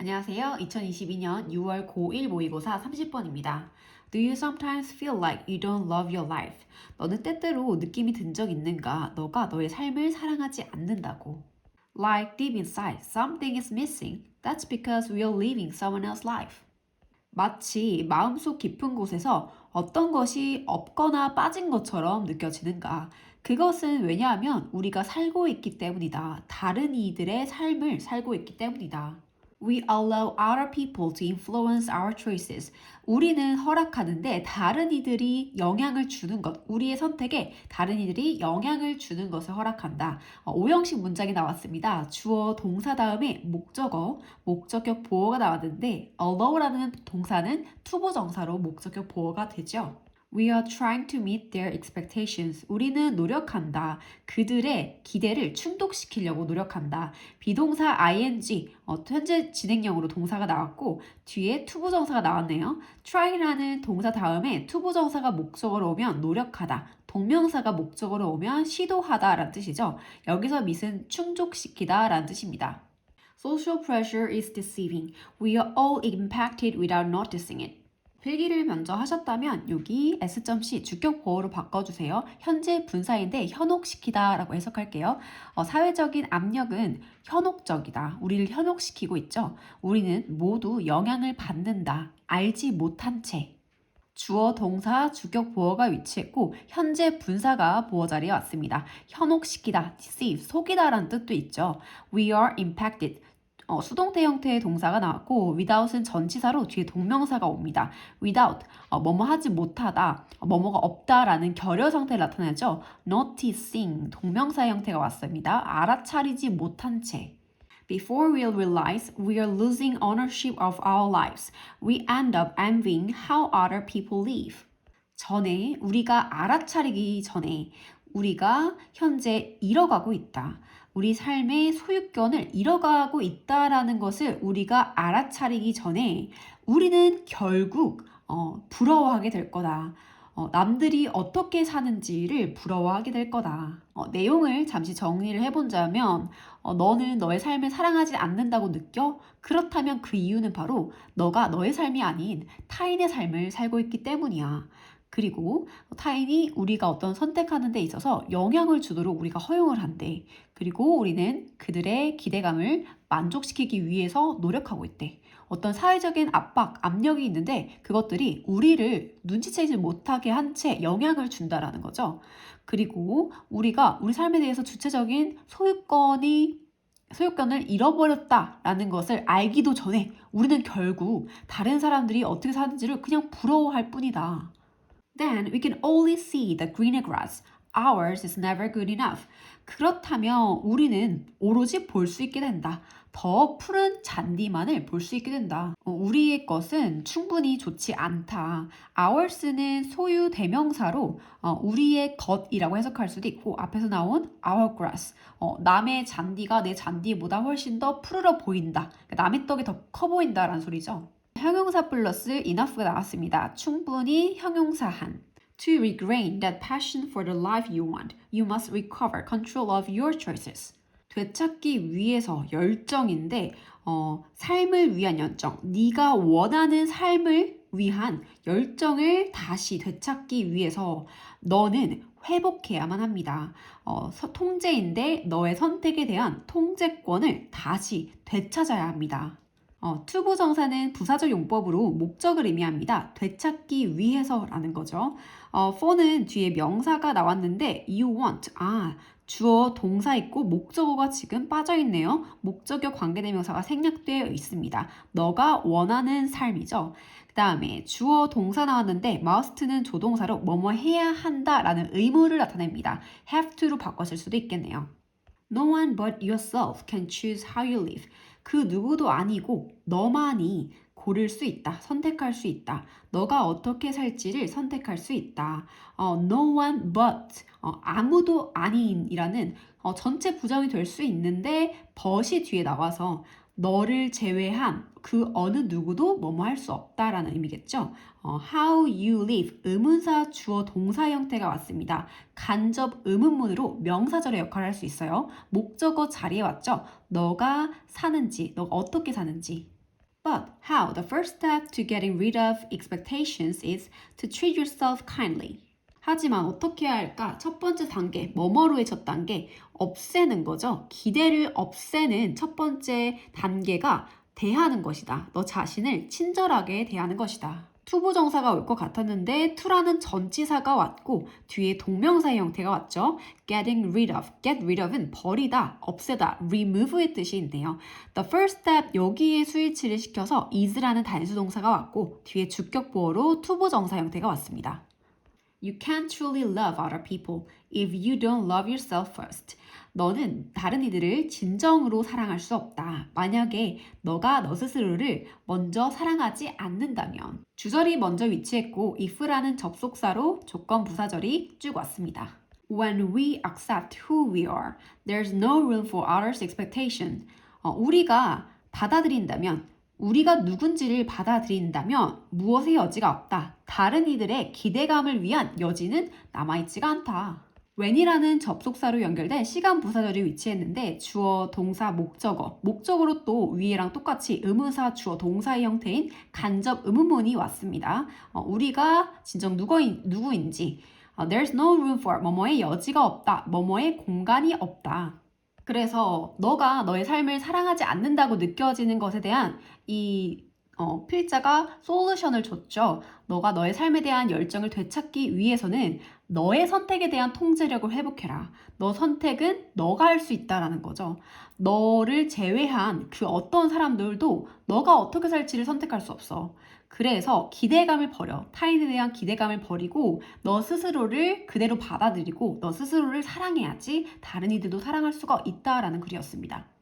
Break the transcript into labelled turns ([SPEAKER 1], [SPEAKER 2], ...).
[SPEAKER 1] 안녕하세요. 2022년 6월 고1 모의고사 30번입니다. Do you sometimes feel like you don't love your life? 너는 때때로 느낌이 든 적 있는가? 너가 너의 삶을 사랑하지 않는다고. Like deep inside, something is missing. That's because we are living someone else's life. 마치 마음속 깊은 곳에서 어떤 것이 없거나 빠진 것처럼 느껴지는가? 그것은 왜냐하면 우리가 살고 있기 때문이다. 다른 이들의 삶을 살고 있기 때문이다. We allow other people to influence our choices. 우리는 허락하는데 다른 이들이 영향을 주는 것, 우리의 선택에 다른 이들이 영향을 주는 것을 허락한다. 어, 오형식 문장이 나왔습니다. 주어 동사 다음에 목적어, 목적격 보어가 나왔는데 allow라는 동사는 투부정사로 목적격 보어가 되죠. We are trying to meet their expectations. 우리는 노력한다. 그들의 기대를 충족시키려고 노력한다. 비동사 ing, 어, 현재 진행형으로 동사가 나왔고 뒤에 투부정사가 나왔네요. try라는 동사 다음에 투부정사가 목적어로 오면 노력하다. 동명사가 목적어로 오면 시도하다 라는 뜻이죠. 여기서 밑은 충족시키다 라는 뜻입니다. Social pressure is deceiving. We are all impacted without noticing it. 필기를 먼저 하셨다면 여기 S.C 주격 보호로 바꿔주세요. 현재 분사인데 현혹시키다 라고 해석할게요. 어, 사회적인 압력은 현혹적이다. 우리를 현혹시키고 있죠. 우리는 모두 영향을 받는다. 알지 못한 채. 주어, 동사, 주격, 보어가 위치했고 현재 분사가 보어 자리에 왔습니다. 현혹시키다, deceive, 속이다라는 뜻도 있죠. We are impacted. 어, 수동태 형태의 동사가 나왔고 without은 전치사로 뒤에 동명사가 옵니다. without 어, 뭐뭐 하지 못하다, 어, 뭐뭐가 없다라는 결여 상태를 나타내죠. noticing 동명사 형태가 왔습니다. 알아차리지 못한 채. Before we realize we are losing ownership of our lives, we end up envying how other people live. 전에 우리가 알아차리기 전에 우리가 현재 잃어가고 있다. 우리 삶의 소유권을 잃어가고 있다라는 것을 우리가 알아차리기 전에 우리는 결국 어, 부러워하게 될 거다. 어, 남들이 어떻게 사는지를 부러워하게 될 거다. 어, 내용을 잠시 정리를 해본다면 어, 너는 너의 삶을 사랑하지 않는다고 느껴? 그렇다면 그 이유는 바로 너가 너의 삶이 아닌 타인의 삶을 살고 있기 때문이야. 그리고 타인이 우리가 어떤 선택하는 데 있어서 영향을 주도록 우리가 허용을 한대. 그리고 우리는 그들의 기대감을 만족시키기 위해서 노력하고 있대. 어떤 사회적인 압박, 압력이 있는데 그것들이 우리를 눈치채지 못하게 한 채 영향을 준다라는 거죠. 그리고 우리가 우리 삶에 대해서 주체적인 소유권이 소유권을 잃어버렸다라는 것을 알기도 전에 우리는 결국 다른 사람들이 어떻게 사는지를 그냥 부러워할 뿐이다. Then we can only see the greener grass. Ours is never good enough. 그렇다면 우리는 오로지 볼 수 있게 된다. 더 푸른 잔디만을 볼 수 있게 된다. 어, 우리의 것은 충분히 좋지 않다. Ours는 소유 대명사로 어, 우리의 것이라고 해석할 수도 있고 앞에서 나온 our grass. 어, 남의 잔디가 내 잔디보다 훨씬 더 푸르러 보인다. 그러니까 남의 떡이 더 커 보인다라는 소리죠. 형용사 플러스 enough가 나왔습니다. 충분히 형용사한. To regain that passion for the life you want, you must recover control of your choices. 되찾기 위해서 열정인데 어, 삶을 위한 열정, 네가 원하는 삶을 위한 열정을 다시 되찾기 위해서 너는 회복해야만 합니다. 어, 서, 통제인데 너의 선택에 대한 통제권을 다시 되찾아야 합니다. 어, 투부 정사는 부사적 용법으로 목적을 의미합니다. 되찾기 위해서라는 거죠. 어, for는 뒤에 명사가 나왔는데 you want, 아, 주어 동사 있고 목적어가 지금 빠져 있네요. 목적격 관계대명사가 생략되어 있습니다. 너가 원하는 삶이죠. 그 다음에 주어 동사 나왔는데 must는 조동사로 뭐뭐 해야 한다라는 의무를 나타냅니다. have to로 바꿨을 수도 있겠네요. No one but yourself can choose how you live. 그 누구도 아니고 너만이 고를 수 있다. 선택할 수 있다. 너가 어떻게 살지를 선택할 수 있다. 어, no one but 어, 아무도 아닌이라는 어, 전체 부정이 될 수 있는데 but이 뒤에 나와서 너를 제외한 그 어느 누구도 뭐뭐 할 수 없다라는 의미겠죠. 어, how you live 의문사 주어 동사 형태가 왔습니다. 간접 의문문으로 명사절의 역할을 할 수 있어요. 목적어 자리에 왔죠. 너가 사는지, 너가 어떻게 사는지. But how? The first step to getting rid of expectations is to treat yourself kindly. 하지만 어떻게 해야 할까? 첫 번째 단계, 뭐뭐로의 첫 단계, 없애는 거죠. 기대를 없애는 첫 번째 단계가 대하는 것이다. 너 자신을 친절하게 대하는 것이다. 투부정사가 올 것 같았는데 투라는 전치사가 왔고 뒤에 동명사의 형태가 왔죠. getting rid of, get rid of은 버리다, 없애다, remove의 뜻이 있네요. The first step 여기에 수일치를 시켜서 is라는 단수동사가 왔고 뒤에 주격보어로 투부정사 형태가 왔습니다. You can't truly love other people if you don't love yourself first. 너는 다른 이들을 진정으로 사랑할 수 없다. 만약에 너가 너 스스로를 먼저 사랑하지 않는다면. 주절이 먼저 위치했고 if라는 접속사로 조건 부사절이 쭉 왔습니다. When we accept who we are, there's no room for others' expectation. 어, 우리가 받아들인다면 우리가 누군지를 받아들인다면 무엇의 여지가 없다. 다른 이들의 기대감을 위한 여지는 남아있지가 않다. when이라는 접속사로 연결된 시간 부사절이 위치했는데 주어, 동사, 목적어, 목적어로 또 위에랑 똑같이 의문사, 주어, 동사의 형태인 간접 의문문이 왔습니다. 어, 우리가 진정 누구인, 누구인지 어, There's no room for 뭐뭐의 여지가 없다. 뭐뭐의 공간이 없다. 그래서 너가 너의 삶을 사랑하지 않는다고 느껴지는 것에 대한 이 어, 필자가 솔루션을 줬죠. 너가 너의 삶에 대한 열정을 되찾기 위해서는 너의 선택에 대한 통제력을 회복해라. 너 선택은 너가 할 수 있다라는 거죠. 너를 제외한 그 어떤 사람들도 너가 어떻게 살지를 선택할 수 없어. 그래서 기대감을 버려. 타인에 대한 기대감을 버리고 너 스스로를 그대로 받아들이고 너 스스로를 사랑해야지 다른 이들도 사랑할 수가 있다라는 글이었습니다.